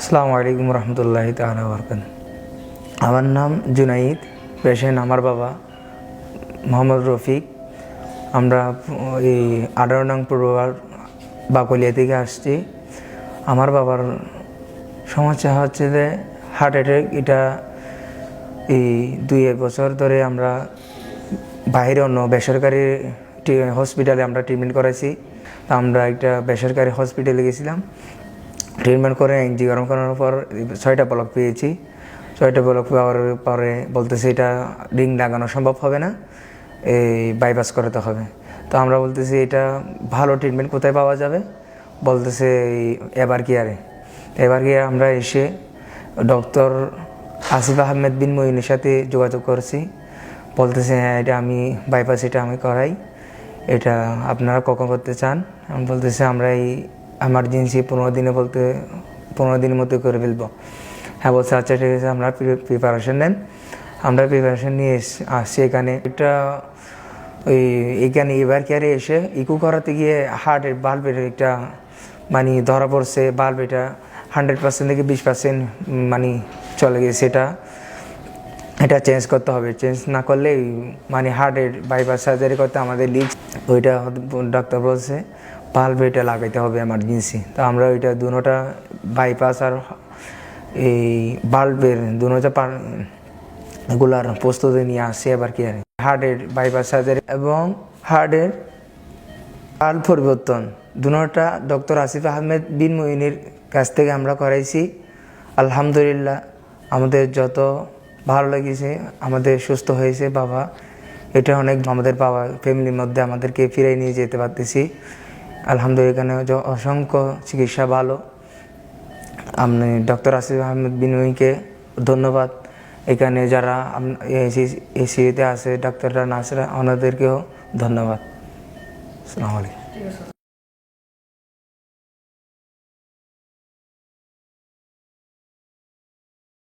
আসসালামু আলাইকুম রহমতুল্লাহ তালা বরকাত আমার নাম জুনাইদ, পেশেন্ট আমার বাবা মোহাম্মদ রফিক। আমরা এই আঠারো নং পূর্বার বাকলিয়া থেকে আসছি। আমার বাবার সমস্যা হচ্ছে যে হার্ট অ্যাটাক এটা এই দুই এক বছর ধরে আমরা বাইরে অন্য বেসরকারি হসপিটালে আমরা ট্রিটমেন্ট করাইছি। আমরা একটা বেসরকারি হসপিটালে গেছিলাম। ট্রিটমেন্ট করে, এনজি এনজিওগ্রাম করানোর পর ছয়টা ব্লক পেয়েছি। ছয়টা ব্লক পাওয়ার পরে বলতেছে এটা রিং লাগানো সম্ভব হবে না, এই বাইপাস করাতে হবে। তো আমরা বলতেছি এটা ভালো ট্রিটমেন্ট কোথায় পাওয়া যাবে? বলতেছে এই এবার কেয়ারে এবার গিয়ে আমরা এসে ডক্টর আসিফ আহমেদ বিন মঈনের সাথে যোগাযোগ করছি। বলতেছে হ্যাঁ এটা আমি বাইপাস এটা আমি করাই। এটা আপনারা কখন করতে চান? আমি বলতেছে, আমরা এই এমার্জেন্সি পনেরো দিনে বলতে পনেরো দিনের মধ্যে করে ফেলব। হ্যাঁ বলছে আচ্ছা ঠিক আছে, আমরা প্রিপারেশন নেন। আমরা প্রিপারেশন নিয়ে এস- আসছি এখানে। একটা ওই, এখানে এবার কেয়ারে এসে ইকো করাতে গিয়ে হার্টের বাল্বের একটা মানে ধরা পড়ছে বাল্ব এটা হান্ড্রেড পার্সেন্ট থেকে বিশ পার্সেন্ট মানে চলে গেছে এটা। এটা চেঞ্জ করতে হবে। চেঞ্জ না করলে মানে হার্টের বাইপাস সার্জারি করতে আমাদের লিক ওইটা ডাক্তার বলছে। বাল্ব এটা লাগাইতে হবে এমার্জেন্সি তো আমরা ওইটা দুটোটা বাইপাস আর এই বাল্বের দুটোটা পা- এগুলার প্রস্তুতি নিয়ে আসছে এবার কি আর হার্টের বাইপাস সার্জারি এবং হার্টের পাল পরিবর্তন। দুটা ডক্টর আসিফ আহমেদ বিন মঈনের কাছ থেকে আমরা করাইছি। আলহামদুলিল্লাহ আমাদের যত ভালো লেগেছে, আমাদের সুস্থ হয়েছে বাবা। এটা অনেক আমাদের বাবা ফ্যামিলির মধ্যে আমাদেরকে ফিরে নিয়ে যেতে পারতেছি। আলহামদুলিল্লাহ, এখানে অসংখ্য চিকিৎসা ভালো। আপনি ডক্টর আসিফ আহমেদ বিনয়ীকে ধন্যবাদ। এখানে যারা এসিতে আছে, ডাক্তাররা, নার্সরা, ওনাদেরকেও ধন্যবাদ। আসসালামু আলাইকুম।